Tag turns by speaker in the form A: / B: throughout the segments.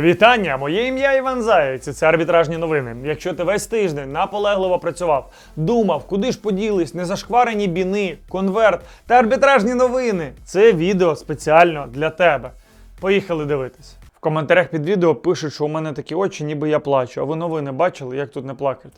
A: Вітання! Моє ім'я Іван Заєць. Це арбітражні новини. Якщо ти весь тиждень наполегливо працював, думав, куди ж поділись незашкварені біни, конверт та арбітражні новини. Це відео спеціально для тебе. Поїхали дивитись. В коментарях під відео пишуть, що у мене такі очі, ніби я плачу. А ви новини бачили, як тут не плакати?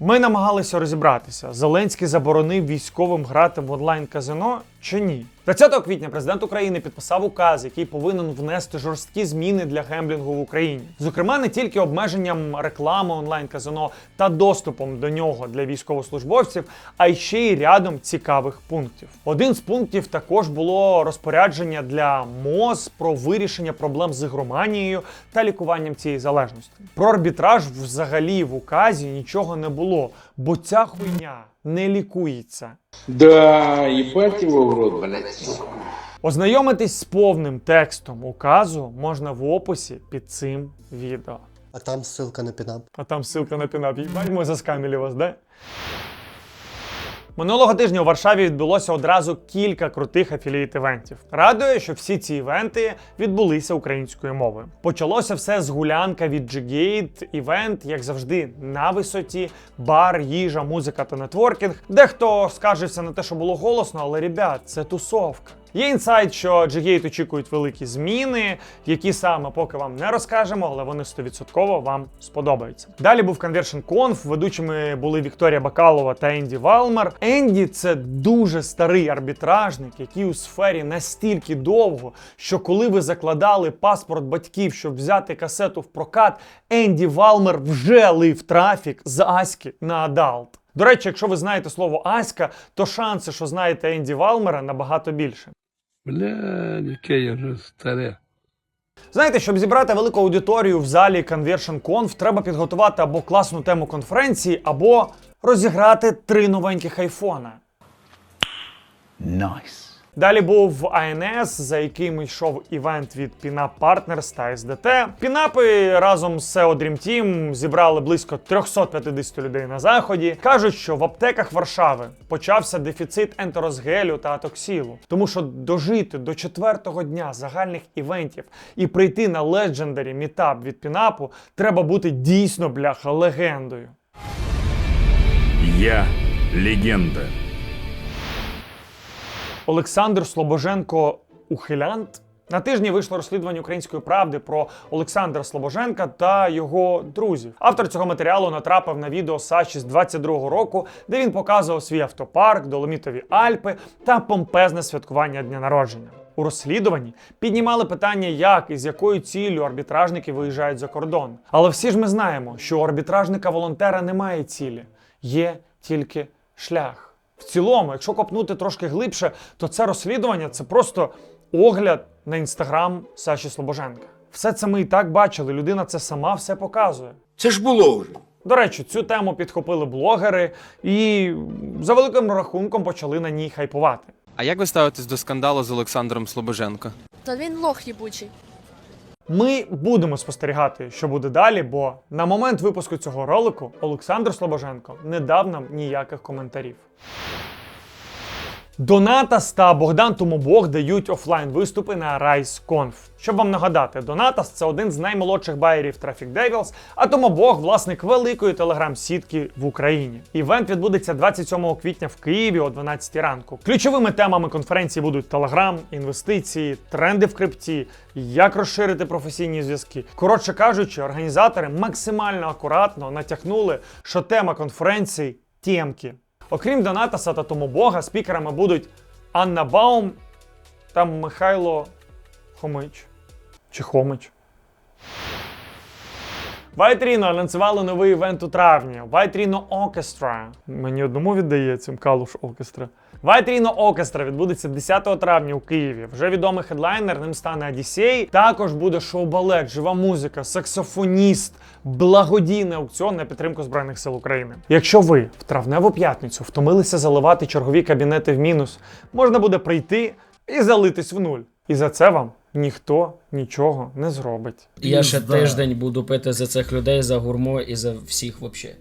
A: Ми намагалися розібратися, Зеленський заборонив військовим грати в онлайн-казино чи ні. 20 квітня президент України підписав указ, який повинен внести жорсткі зміни для гемблінгу в Україні. Зокрема, не тільки обмеженням реклами онлайн-казино та доступом до нього для військовослужбовців, а й ще й рядом цікавих пунктів. Один з пунктів також було розпорядження для МОЗ про вирішення проблем з ігроманією та лікуванням цієї залежності. Про арбітраж взагалі в указі нічого не було, бо ця хуйня не лікується.
B: Да, їбать його в рот, блядь.
A: Ознайомитись з повним текстом указу можна в описі під цим відео.
C: А там ссылка на пінап.
A: А там ссылка на пінап. Їбать, ми заскамілі вас, да? Минулого тижня у Варшаві відбулося одразу кілька крутих афілієт-івентів. Радує, що всі ці івенти відбулися українською мовою. Почалося все з гулянка від G-Gate, івент, як завжди, на висоті, бар, їжа, музика та нетворкінг. Дехто скаржився на те, що було голосно, але ребят, це тусовка. Є інсайт, що G-Gate очікують великі зміни, які саме поки вам не розкажемо, але вони 100% вам сподобаються. Далі був Conversion Conf, ведучими були Вікторія Бакалова та Енді Валмер. Енді це дуже старий арбітражник, який у сфері настільки довго, що коли ви закладали паспорт батьків, щоб взяти касету в прокат, Енді Валмер вже лив трафік з Аськи на Адалт. До речі, якщо ви знаєте слово Аська, то шанси, що знаєте Енді Валмера, набагато більше.
D: Бля, яке я вже старе.
A: Знаєте, щоб зібрати велику аудиторію в залі Conversion Conf, треба підготувати або класну тему конференції, або розіграти три новеньких айфона.
E: Nice.
A: Далі був АНС, за яким йшов івент від Pinup Partners та SDT. Пінапи разом з SEO Dream Team зібрали близько 350 людей на заході. Кажуть, що в аптеках Варшави почався дефіцит ентерозгелю та атоксілу. Тому що дожити до четвертого дня загальних івентів і прийти на Legendary Meetup від Пінапу треба бути дійсно бляха легендою.
F: Я легенда.
A: Олександр Слобоженко Ухилянт. На тижні вийшло розслідування української правди про Олександра Слобоженка та його друзів. Автор цього матеріалу натрапив на відео Саші з 22-го року, де він показував свій автопарк, Доломітові Альпи та помпезне святкування дня народження. У розслідуванні піднімали питання, як і з якою ціллю арбітражники виїжджають за кордон. Але всі ж ми знаємо, що у арбітражника-волонтера немає цілі, є тільки шлях. В цілому, якщо копнути трошки глибше, то це розслідування це просто огляд на інстаграм Саші Слобоженка. Все це ми і так бачили. Людина це сама все показує.
B: Це ж було вже.
A: До речі, цю тему підхопили блогери і за великим рахунком почали на ній хайпувати.
G: А як ви ставитесь до скандалу з Олександром Слобоженко?
H: Та він лох їбучий.
A: Ми будемо спостерігати, що буде далі, бо на момент випуску цього ролику Олександр Слобоженко не дав нам ніяких коментарів. Донатас та Богдан Тумобог дають офлайн виступи на RiseConf. Щоб вам нагадати, Донатас це один з наймолодших байерів Traffic Devils, а Томобог власник великої телеграм-сітки в Україні. Івент відбудеться 27 квітня в Києві о 12 ранку. Ключовими темами конференції будуть телеграм, інвестиції, тренди в крипті, як розширити професійні зв'язки. Коротше кажучи, організатори максимально акуратно натякнули, що тема конференції тємки. Окрім Донатаса та Томобога, спікерами будуть Анна Баум та Михайло Хомич. Чи Хомич. White Rhino анонсували новий івент у травні. White Rhino Orchestra. Мені одному віддається Калуш Оркестра. White Rhino Orchestra відбудеться 10 травня у Києві. Вже відомий хедлайнер, ним стане Одіссей. Також буде шоу-балет, жива музика, саксофоніст, благодійний аукціон на підтримку Збройних сил України. Якщо ви в травневу п'ятницю втомилися заливати чергові кабінети в мінус, можна буде прийти і залитись в нуль. І за це вам ніхто нічого не зробить.
I: Я ще тиждень буду пити за цих людей, за гурмо і за всіх взагалі.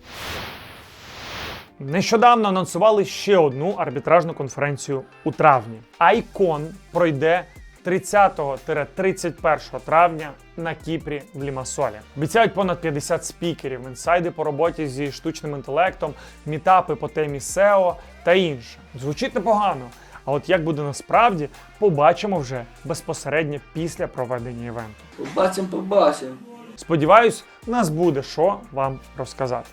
A: Нещодавно анонсували ще одну арбітражну конференцію у травні. Айкон пройде 30-31 травня на Кіпрі в Лімасолі. Обіцяють понад 50 спікерів, інсайди по роботі зі штучним інтелектом, мітапи по темі SEO та інше. Звучить непогано. А от як буде насправді, побачимо вже безпосередньо після проведення івенту.
E: Побачимо, побачимо.
A: Сподіваюсь, у нас буде що вам розказати.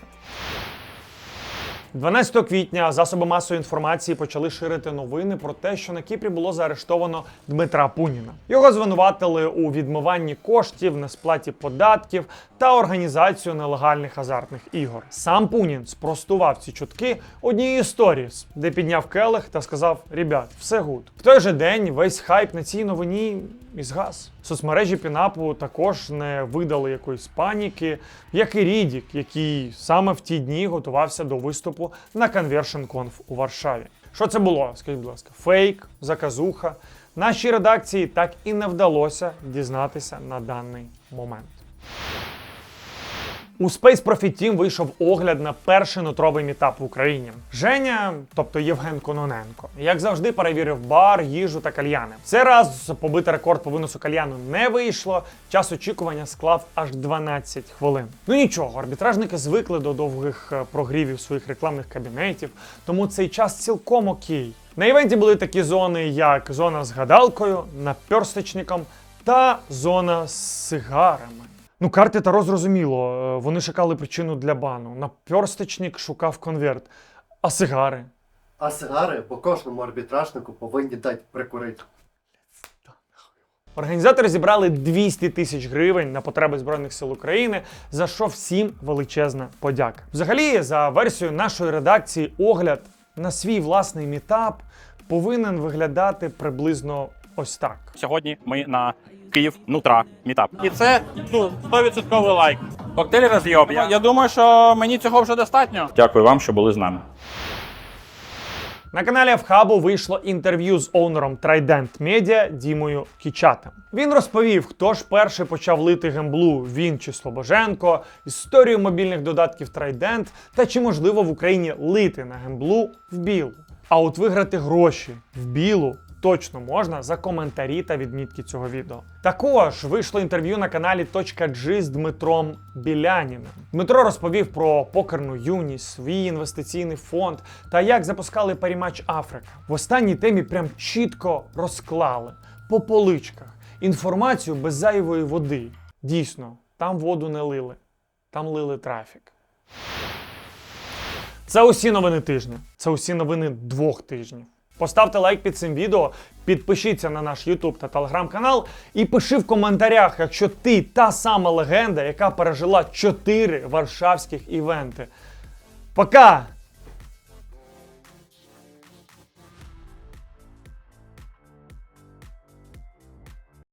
A: 12 квітня засоби масової інформації почали ширити новини про те, що на Кіпрі було заарештовано Дмитра Пуніна. Його звинуватили у відмиванні коштів, несплаті податків та організацію нелегальних азартних ігор. Сам Пунін спростував ці чутки однією сторіс, де підняв келих та сказав: Ребят, все гуд. В той же день весь хайп на цій новині і згас. Соцмережі Пінапу також не видали якоїсь паніки, як і Рідік, який саме в ті дні готувався до виступу на Conversion Conf у Варшаві. Що це було? Скажіть, будь ласка, фейк, заказуха. Нашій редакції так і не вдалося дізнатися на даний момент. У Space Profit Team вийшов огляд на перший нутровий мітап в Україні. Женя, тобто Євген Кононенко, як завжди, перевірив бар, їжу та кальяни. Цей раз побити рекорд по виносу кальяну не вийшло. Час очікування склав аж 12 хвилин. Ну нічого, арбітражники звикли до довгих е, прогрівів своїх рекламних кабінетів, тому цей час цілком окей. На івенті були такі зони, як зона з гадалкою, наперсточником та зона з сигарами. Ну, карти Таро зрозуміло, е, вони шукали причину для бану. Наперсточник шукав конверт. А сигари?
C: А сигари по кожному арбітражнику повинні дати прикурити.
A: Організатори зібрали 200 тисяч гривень на потреби Збройних сил України, за що всім величезна подяка. Взагалі, за версією нашої редакції, огляд на свій власний мітап повинен виглядати приблизно ось так.
F: Сьогодні ми на Київ Нутра Мітап. І це ну 100% лайк. Коктейль роз'єм. Я, я думаю, що мені цього вже достатньо. Дякую вам, що були з нами.
A: На каналі Авхабу вийшло інтерв'ю з оунером Trident Media Дімою Кічатем. Він розповів, хто ж перший почав лити гемблу, він чи Слобоженко, історію мобільних додатків Trident та чи можливо в Україні лити на гемблу в білу. А от виграти гроші в білу точно можна за коментарі та відмітки цього відео. Також вийшло інтерв'ю на каналі .g з Дмитром Біляніним. Дмитро розповів про покерну юність, свій інвестиційний фонд та як запускали парімач Африка. В останній темі прям чітко розклали по поличках інформацію без зайвої води. Дійсно, там воду не лили, там лили трафік. Це усі новини тижня. Це усі новини двох тижнів. Поставте лайк під цим відео, підпишіться на наш YouTube та Telegram канал і пиши в коментарях, якщо ти та сама легенда, яка пережила 4 варшавських івенти. Пока!